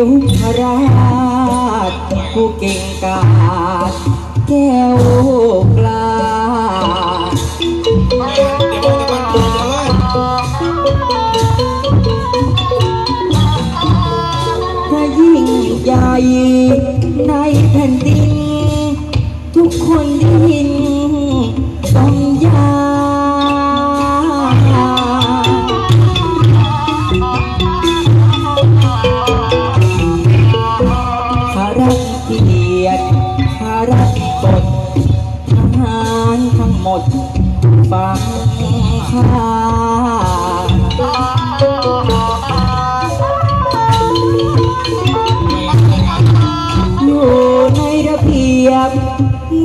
ยุพราชผู้เก่งกาจแก้วกล้าพระยิ่งใหญ่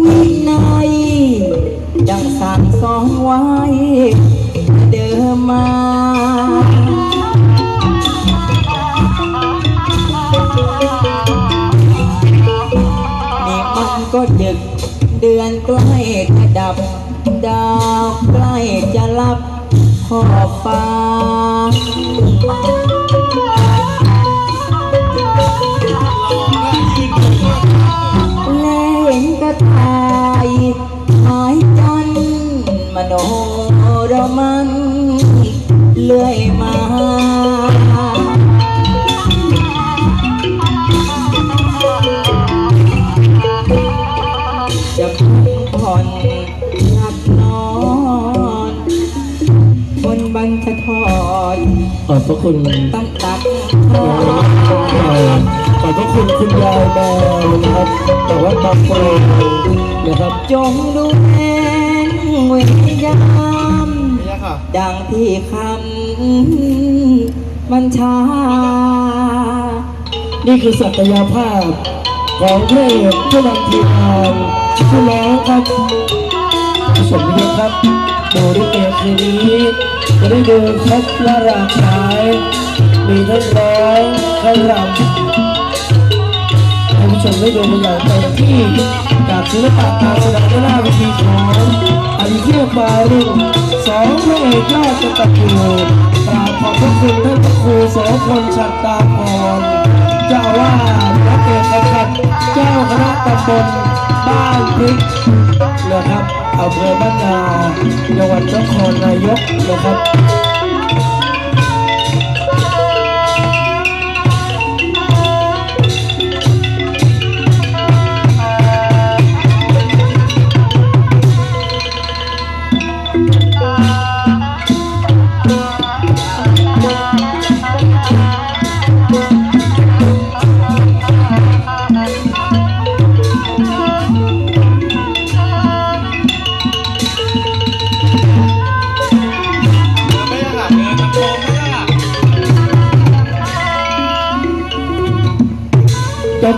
วินัยดังสั่งสอนไว้ เดิมมานี่มันก็ดึกเดือนใกล้จะดับ ดาวใกล้จะลับขอบฟ้า เลื่อยมา จะพักผ่อนหลับนอน บนบันททอนขอบพระคุณต้องตักทอด ขอบพระคุณคุณยายแมวนะครับแต่ว่าบางโปรนะครับ จงดูแลเวยา มดังที่คำมันชา นี่คือศักยภาพของเพลงผู้นำทีมงานผู้ร้องครับผู้ชมนิยมครับดูดิเกคืนนี้ จะได้ดูครบและหลากหลายมีทั้งร้องทั้งรำให้ผู้ชมได้ดูเป็นอย่างเต็มที่ จากศิลปะการแสดงด้านหน้าเวทีของอดีตเที่ยวบารุ่งสองพระเอกยอดกตัญญูกราบขอบพระคุณท่านพระครูโสพลชัดตาพรเจ้าว่าพระเกศขัดเจ้าคณะตำบลบ้านพริกนะครับอำเภอบ้านนาจังหวัดนครนายกนะครับ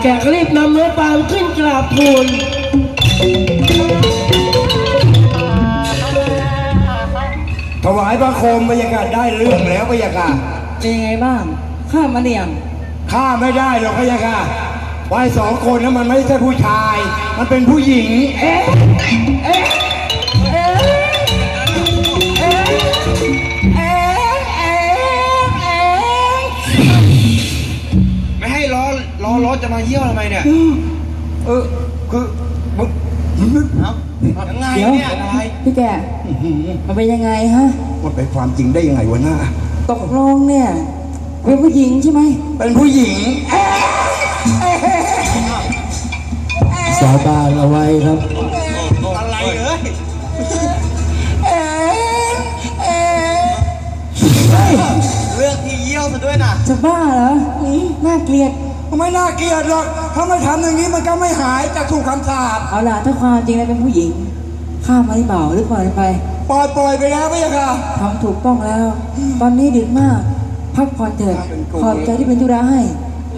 แกะก็รีบนำเนื้อปลาขึ้นกราบทูลถวายพระโคมบรรยากาศได้เรื่องแล้วบรรยากาศเป็นยังไงบ้างข้ามมาเนี่ยงฆ่าไม่ได้หรอกบรรยากาศวายสองคนนั้นมันไม่ใช่ผู้ชาย มันเป็นผู้หญิง เอ๊ะเอ๊ะ ล้อล้อรถจะมาเยี่ยวทำไมเนี่ย เออ คือมึงยังไงเดี๋ยวเนี่ยอะไรพี่แกมันเป็นยังไงฮะมันเป็นความจริงได้ยังไงวะหน้า ตกลงเนี่ย เป็นผู้หญิงใช่ไหม เป็นผู้หญิงสาบานเอาไว้ครับ อะไรเอ้ยเอ๊ะเอ๊ะเรื่องที่เยี่ยวซะด้วยนะจะบ้าเหรอน่าเกลียด ไม่น่าเกลียดหรอกถ้าไม่ทำอย่างนี้มันก็ไม่หายจะถูกคำสาปเอาล่ะถ้าความจริงแล้วเป็นผู้หญิงข้ามมาที่เบาหรือปล่อยไปปล่อยปล่อยไปแล้วบรรยากาศทำถูกต้องแล้ว ตอนนี้ดึกมาก พักผ่อนเถิดขอบใจที่เป็นธุระให้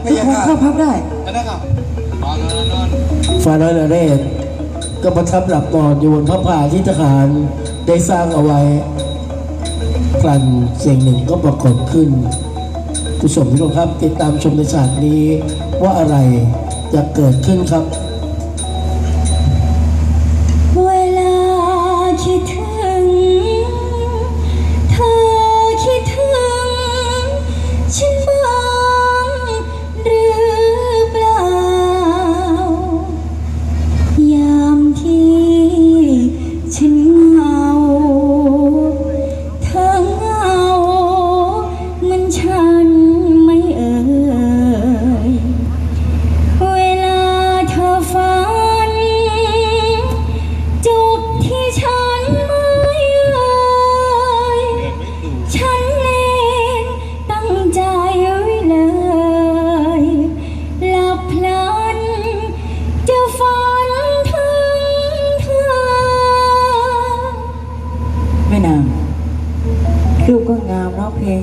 ทุกคนเข้าพักได้แล้วได้ครับนอนนอนนอนฟ้าน้อยนเรศก็ประทับหลับนอนอยู่บนพระพลาที่ทหารได้สร้างเอาไว้กลั่นเสียงหนึ่งก็ปรากฏขึ้น ผู้ชมที่ครับ ติดตามชมในฉากนี้ว่าอะไรจะเกิดขึ้นครับ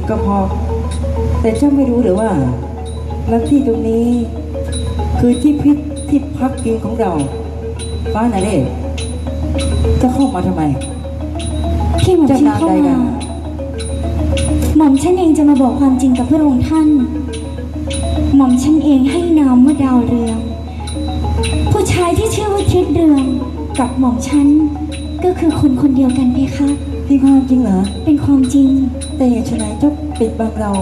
ก็พอ แต่เจ้าไม่รู้หรือว่าณที่ตรงนี้คือที่พิษที่พักกินของเรา ฟ้านาเรศจะเข้ามาทำไม ที่หม่อมฉันเข้าจะนานใดกัมานหม่อมฉันเองจะมาบอกความจริงกับพระองค์ท่าน หม่อมฉันเองให้นามว่าดาวเรือง ผู้ชายที่ชื่อว่าคิดเรืองกับหม่อมฉันก็คือคนคนเดียวกันเพคะพี่ความจริงเหรอ เป็นความจริง แต่เหตุไฉนเจ้าปิดบังเรา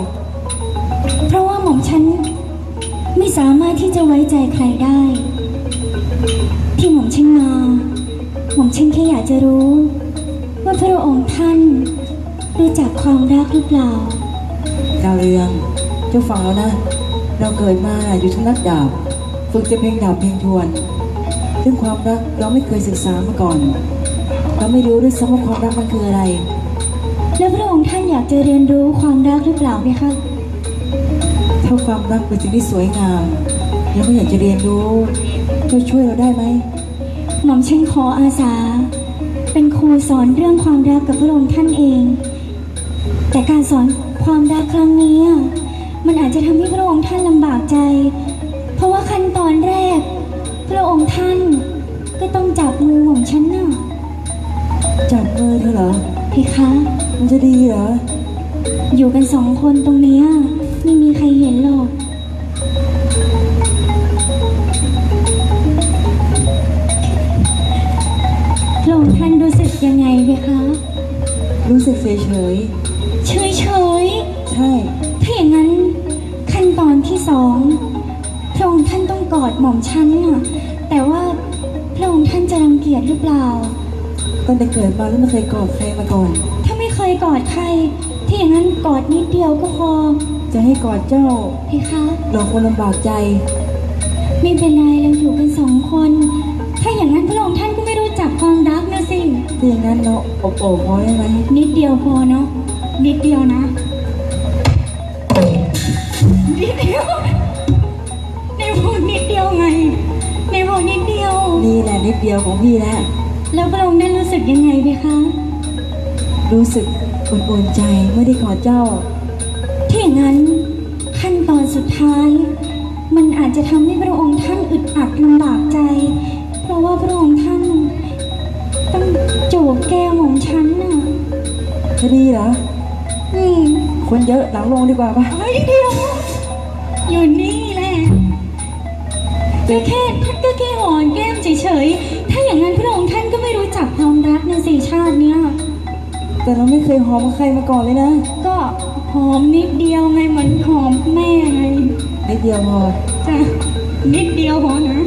เพราะว่าหม่อมฉันไม่สามารถที่จะไว้ใจใครได้ ที่หม่อมฉันมา หม่อมฉันแค่อยากจะรู้ ว่าพระองค์ท่านรู้จักความรักหรือเปล่า ดาวเรือง เจ้าฟังแล้วนะ เราเกิดมาอยู่ทั้งนักดาบ ฝึกจะเพลงดาบเพลงทวนซึ่องความรักเราไม่เคยศึกษามาก่อน เราไม่รู้ด้วยซ้ำว่าความรักมันคืออะไร แล้วพระองค์ท่านอยากจะเรียนรู้ความรักหรือเปล่าไหมคะถ้าความรักเป็นสิ่งที่สวยงามเราก็อยากจะเรียนรู้เจ้าช่วยเราได้ไหมหม่อมฉันขออาสา เป็นครูสอนเรื่องความรักกับพระองค์ท่านเอง แต่การสอนความรักครั้งนี้อะมันอาจจะทำให้พระองค์ท่านลำบากใจ เพราะว่าขั้นตอนแรก พระองค์ท่านก็ต้องจับมือของฉันน่ะจับมือเธอเหรอเพคะ มันจะดีเหรอ อยู่กันสองคนตรงเนี้ยไม่มีใครเห็นหรอกพระองค์ท่านรู้สึกยังไงเพคะ รู้สึกเฉยเฉยเฉยเฉยๆใช่ๆถ้าอย่างนั้นขั้นตอนที่สองพระองค์ท่านต้องกอดหม่อมฉันน่ะ แต่ว่าพระองค์ท่านจะรังเกียจหรือเปล่า ตั้งแต่เกิดมาแล้วไม่เคยกอดใครมาก่อน ถ้าไม่เคย กอดใครถ้าอย่างนั้นกอดนิดเดียวก็พอจะให้กอดเจ้าเพคะเราคงลำบากใจ ไม่เป็นไรเราอยู่กันสองคน ถ้าอย่างนั้นพระองค์ท่านก็ไม่รู้จักความรักนะสิถ้าอย่างนั้นเราอบโอบพอได้ไหมนิดเดียวพอเนาะนิดเดียวนะนิดเดียวในพอนิดเดียวไงในพอนิดเดียว นี่แหละนิดเดียวของพี่แล้วแล้วพระองค์ได้รู้สึกยังไงไหมคะ รู้สึกอุ่นๆใจเมื่อได้กอดเจ้า ถ้าอย่างนั้นขั้นตอนสุดท้าย มันอาจจะทำให้พระองค์ท่านอึดอัดลำบากใจ เพราะว่าพระองค์ท่านต้องจูบแก้มของฉันน่ะจะดีเหรออืมคนเยอะหลังลงดีกว่าปะเฮ้ยเดียวอยู่นี่แหละก็แค่ก็แค่หอนแก้มเฉยๆ ถ้าอย่างนั้นพระองค์ท่านก็ไม่รู้จักความรักในสี่ชาติเนี้ย แต่เราไม่เคยหอมกับใครมาก่อนเลยนะ ก็หอมนิดเดียวไงเหมือนหอมแม่ไงนิดเดียวพอจ้ะนิดเดียวพอนะ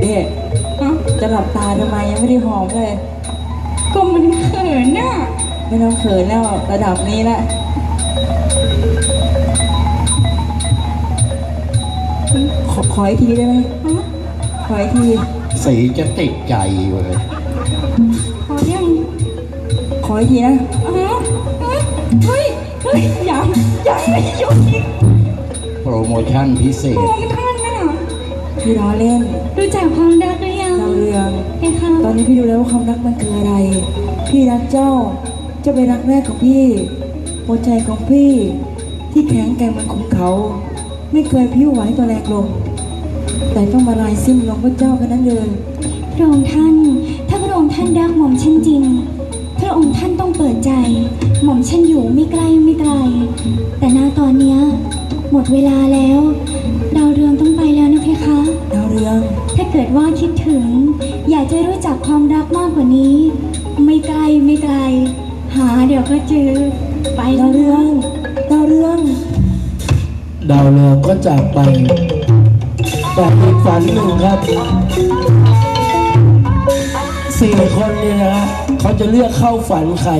เอ๊ะฮะจะหลับตาทำไมยังไม่ได้หอมเลย ก็มันเขินน่ะไม่ต้องเขินแล้วระดับนี้ละขอขออีกทีได้ไหมฮะขออีกที สีจะติดใจเว้ยพอยังขออีกทีนะฮะฮะเฮ้ยเฮ้ยยังยังไม่หยุดอีกโปรโมชั่นพิเศพระษองค์ท่านน่ะพี่ล้อเล่นรู้จักความรักหรือยังดาวเรืองเพคะตอนนี้พี่รู้แล้วว่าความรักมันคืออะไร พี่รักเจ้าเจ้าเป็นรักแรกของพี่หัวใจของพี่ ที่แข็งแกร่งเหมันของเขา ไม่เคยพิ้วไหวต่อแรงลม แต่ต้องมาลายสิ้นลงเพราะเจ้าแค่นั้นเลยพระองค์ท่าน ถ้าพระองค์ท่านรักหม่อมฉันจริง พระองค์ท่านต้องเปิดใจ หม่อมฉันอยู่ไม่ไกลไม่ไกล แต่ณตอนเนี้ยหมดเวลาแล้ว ดาวเรืองต้องไปแล้วนะเพคะ ดาวเรือง ถ้าเกิดว่าคิดถึง อยากจะรู้จักความรักมากกว่านี้ ไม่ไกลไม่ไกล หาเดี๋ยวก็เจอ ไปดาแล้ววเรือง ดาวเรือง ดาวเรืองก็จากไป แต่อีกฝันหนึ่งครับสี่คนเนี่ยนะฮะเขาจะเลือกเข้าฝันใคร